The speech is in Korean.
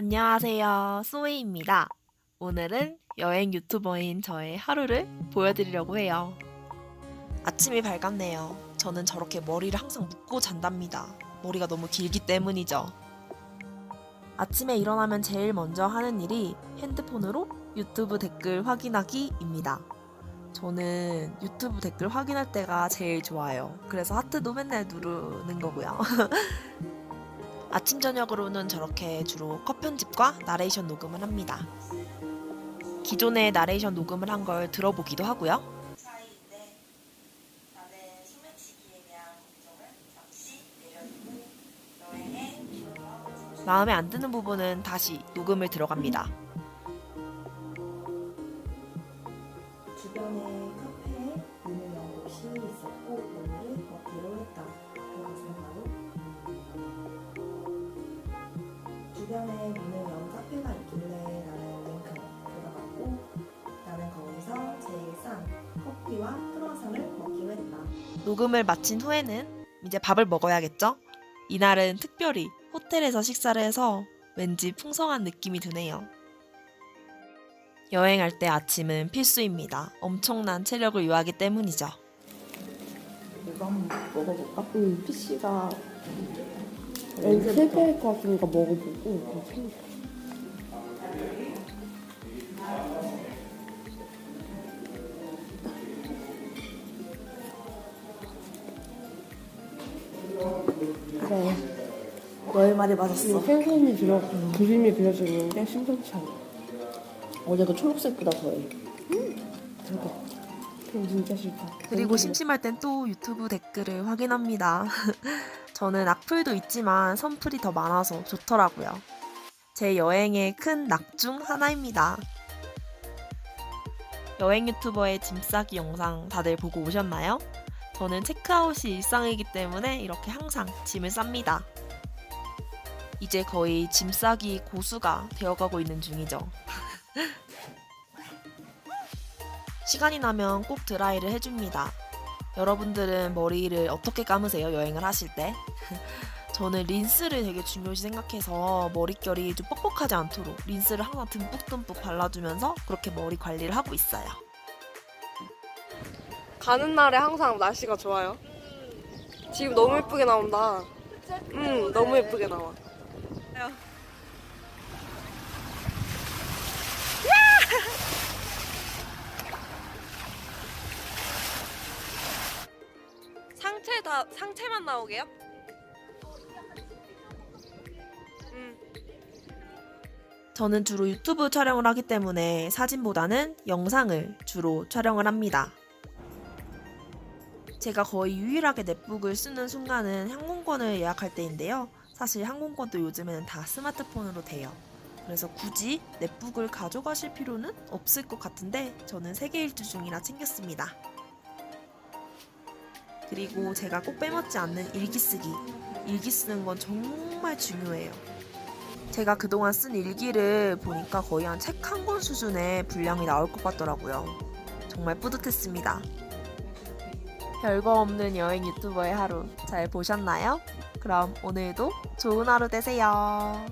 안녕하세요. 소이입니다. 오늘은 여행 유튜버인 저의 하루를 보여드리려고 해요. 아침이 밝았네요. 저는 저렇게 머리를 항상 묶고 잔답니다. 머리가 너무 길기 때문이죠. 아침에 일어나면 제일 먼저 하는 일이 핸드폰으로 유튜브 댓글 확인하기입니다. 저는 유튜브 댓글 확인할 때가 제일 좋아요. 그래서 하트도 맨날 누르는 거고요. 아침 저녁으로는 저렇게 주로 컷 편집과 나레이션 녹음을 합니다. 기존에 나레이션 녹음을 한 걸 들어보기도 하고요. 마음에 안 드는 부분은 다시 녹음을 들어갑니다. 주변에 카페에 문을 연 곳이 있었고 오늘을 걷기로 했다. 그것은 바로 주변에 문을 연 카페가 있길래 나는 링크 들어갔고 나는 거기서 제일 싼 커피와 크루아상을 먹기로 했다. 녹음을 마친 후에는 이제 밥을 먹어야겠죠? 이날은 특별히 호텔에서 식사를 해서 왠지 풍성한 느낌이 드네요. 여행할 때 아침은 필수입니다. 엄청난 체력을 요하기 때문이죠. 이거 한번 먹어볼까? 응, PC가 것 같으니까 먹어보고. 그래, 너의 말이 맞았어. 생선이 들어 그림이 그려져 있는데 심상치 않아. 어제 그 초록색보다 더해. 대박. 그럼 진짜 싫다. 그리고 심심할 땐 또 유튜브 댓글을 확인합니다. 저는 악플도 있지만 선플이 더 많아서 좋더라고요. 제 여행의 큰 낙 중 하나입니다. 여행 유튜버의 짐 싸기 영상 다들 보고 오셨나요? 저는 체크아웃이 일상이기 때문에 이렇게 항상 짐을 쌉니다. 이제 거의 짐 싸기 고수가 되어가고 있는 중이죠. 시간이 나면 꼭 드라이를 해줍니다. 여러분들은 머리를 어떻게 감으세요? 여행을 하실 때? 저는 린스를 되게 중요시 생각해서 머릿결이 좀 뻑뻑하지 않도록 린스를 항상 듬뿍듬뿍 발라주면서 그렇게 머리 관리를 하고 있어요. 가는 날에 항상 날씨가 좋아요. 지금 너무 예쁘게 나온다. 응, 너무 예쁘게 나와. 다 상체만 나오게요? 응. 저는 주로 유튜브 촬영을 하기 때문에 사진보다는 영상을 주로 촬영을 합니다. 제가 거의 유일하게 넷북을 쓰는 순간은 항공권을 예약할 때인데요. 사실 항공권도 요즘에는 다 스마트폰으로 돼요. 그래서 굳이 넷북을 가져가실 필요는 없을 것 같은데 저는 세계 일주 중이라 챙겼습니다. 그리고 제가 꼭 빼먹지 않는 일기 쓰기. 일기 쓰는 건 정말 중요해요. 제가 그동안 쓴 일기를 보니까 거의 한 책 한 권 수준의 분량이 나올 것 같더라고요. 정말 뿌듯했습니다. 별거 없는 여행 유튜버의 하루 잘 보셨나요? 그럼 오늘도 좋은 하루 되세요.